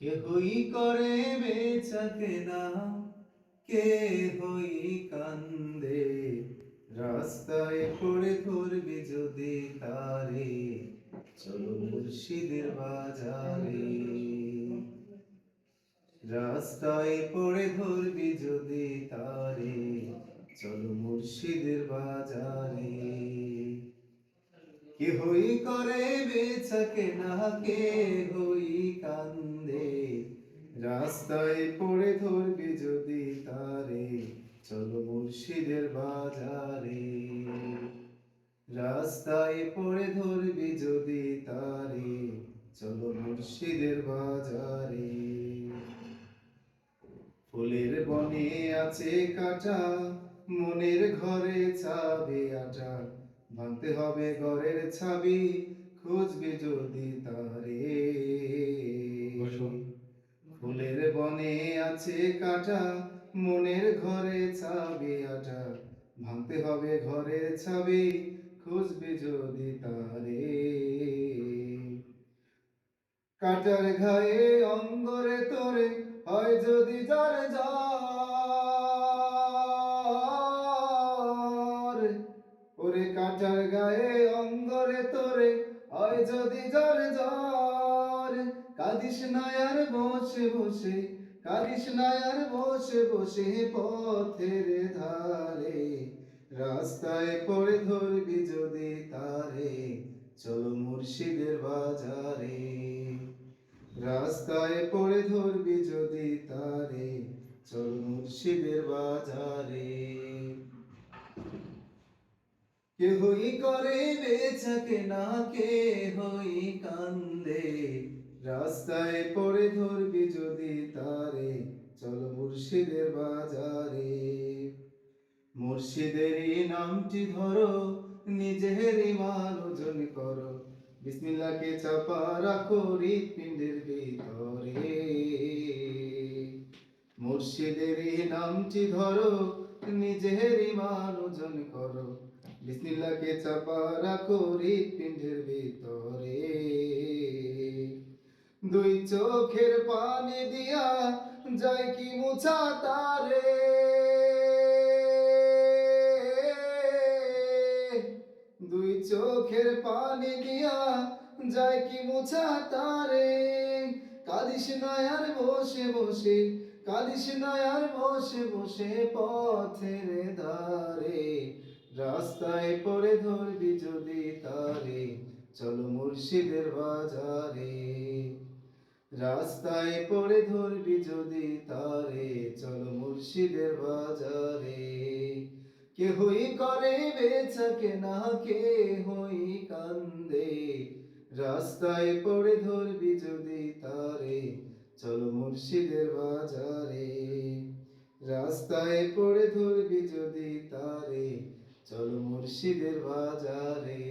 কেহই করে বেচা কেনা কে হই কান্দে। রাস্তায় পড়ে ধরবি যদি তারে, চলো মুর্শিদের বাজারে। রাস্তায় পড়ে ধরবি যদি তারে, চলো মুর্শিদের বাজারে। কে হই করে বেচা না কে হই কান্দে। রাস্তায় পড়ে ধরবি যদি তারে, চলো মুর্শিদের বাজারে। রাস্তায় পড়ে ধরবি যদি তারে, চলো মুর্শিদের বাজারে। ফুলের বনে আছে কাটা, মনের ঘরে চাবে আটা। ভাঙতে হবে ঘরের ছাবি খুঁজবে যদি তারে। ফুলের বনে আছে কাটা মনের ঘরে চাবি আটা। ভাঙতে হবে ঘরের ছাবি খুঁজবে যদি তারে। কাটার ঘায়ে অঙ্গরে তোরে হয় যদি যার জ্বর কাটার গায়ে অঙ্গরে তোরে, হয় যদি যার জ্বর কাদিস নায়ার বসে বসে, কাদিস নায়ার বসে বসে পথের ধারে। রাস্তায় পড়ে ধরবি যদি তারে, চলো মুর্শিদের বাজারে। রাস্তায় পড়ে ধরবি যদি তারে, চল মুর্শিদের বাজারে। কে হই করে বেচা না কে হই কান্দে। রাস্তায় পড়ে ধরবি যদি তারে, চল মুর্শিদের বাজারে। মুর্শিদেরই নামটি ধরো, নিজের ইমান ওজন করো। বিসমিল্লাহকে চাপা রাখো হৃৎপিণ্ডের ভিতরে। মুর্শিদেরই নামটি ধরো, নিজের ইমান ওজন করো। বিসমিল্লাহকে চাপা রাখো হৃৎপিণ্ডের ভিতরে। দুই চোখের পানি দিয়া যায় কি মুছা তারে। দুই চোখের পানি দিয়া যায় কি মুছা তারে। কালিস নয়ার বসে বসে কালিস নয়ার বসে বসে পথের ধারে রাস্তায় পরে ধরবি যদি তারে, চলো মুর্শিদের বাজারে। রাস্তায় পরে ধরবি যদি তারে, চলো মুর্শিদের বাজারে। কে হই করে বেচা কেনা কে হই কান্দে। রাস্তায় পড়ে ধরবি যদি তারে, চলো মুর্শিদের বাজারে। রাস্তায় পড়ে ধরবি যদি তারে চলো মুর্শিদের বাজারে।